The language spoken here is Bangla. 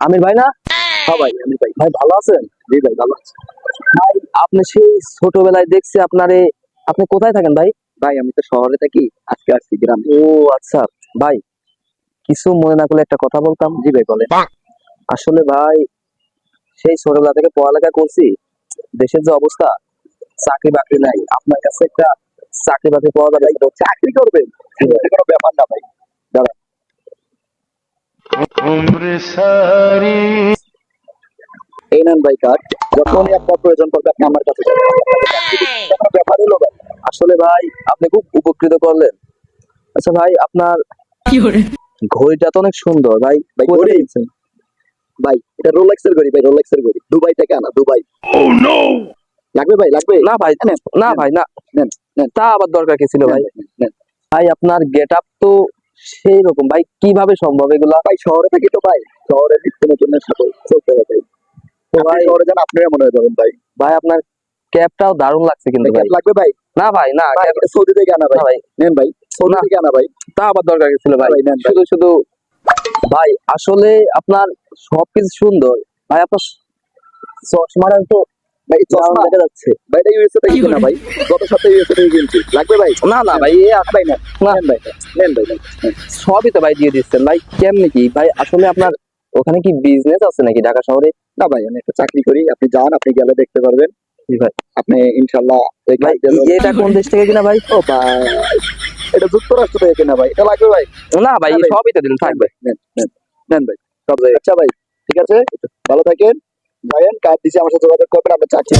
আমির ভাই না? সবাই ভাই আমি ভাই। ভাই ভালো আছেন? জি ভাই ভালো আছি। ভাই আপনি সেই ছোটবেলায় দেখছি আপনারে আপনি কোথায় থাকেন ভাই? ভাই আমি তো শহরে থাকি। আজকে আসছি গ্রামে। ও আচ্ছা। ভাই কিছু মনে না করলে একটা কথা বলতাম। জি ভাই বলেন। আসলে ভাই সেই ছোটবেলা থেকে পড়ালেখা করছি। দেশের যে অবস্থা চাকরি বাকরি নাই। আপনার কাছে একটা চাকরি বাকরি পাওয়া যাবে। চাকরি করবেন। কোনো ব্যাপার না ভাই। এই নেন ভাই কার্ড যখনই আপনার প্রয়োজন পড়বে আপনি আমার কাছে যাবেন। ব্যাপার হলো ভাই আসলে ভাই আপনি খুব উপকৃত করলেন। আচ্ছা ভাই আপনার ঘড়িটা তো অনেক সুন্দর ভাই। ভাই ঘড়ি? ভাই এটা রোলেক্সের ঘড়ি ভাই রোলেক্সের ঘড়ি। দুবাই থেকে আনা দুবাই। লাগবে ভাই লাগবে? না ভাই না ভাই না। নেন, নেন। তা আবার দরকার কি ছিল ভাই? নেন। ভাই আপনার গেট আপ তো সেই রকম ভাই কীভাবে সম্ভব? এগুলা ভাই শহরে থাকি তো ভাই শহরে নিত্য নতুনের সাথে চলতে হবে। ভাই তো ভাই শহরে যান আপনারা মনে হয় যাবেন ভাই। ভাই আপনার ক্যাবটাও দারুণ লাগছে কিন্তু ভাই লাগবে ভাই? না ভাই না সৌদি থেকে আনা ভাই। ভাই। নেন ভাই সৌদি থেকে আনা ভাই। তা আবার দরকার ছিল ভাই। শুধু শুধু ভাই আসলে আপনার সবকিছু সুন্দর। ভাই আপনার চশমাটা তো ভাই চশমা দেখা যাচ্ছে। ভাই এটা ইউএসএ থেকে কিনা ভাই? গত সপ্তাহে ইউএসএ থেকে কিনছি। লাগবে ভাই? না না ভাই এ ভাই না। নেন ভাই নেন ভাই নেন। নেন। সবই তো ভাই দিয়ে দিচ্ছেন। ভাই কেমনি কি? ভাই আসলে আপনার ওখানে কি বিজনেস আছে নাকি ঢাকা শহরে? না ভাই আমি একটা চাকরি করি। আপনি যান আপনি গেলে দেখতে পারবেন। ভাই। আপনি ইনশাল্লাহ ভাই এটা কোন দেশ থেকে কিনা ভাই? ও ভাই এটা যুক্তরাষ্ট্র থেকে কিনা ভাই। এটা লাগবে ভাই? না ভাই সবই তো দিন থাক ভাই। নেন ভাই। সব আচ্ছা ভাই ঠিক আছে? ভালো থাকেন। ভাইয়েন কার্ড দিছি আমার সাথে যোগাযোগ করবেন? আপনার চাকরি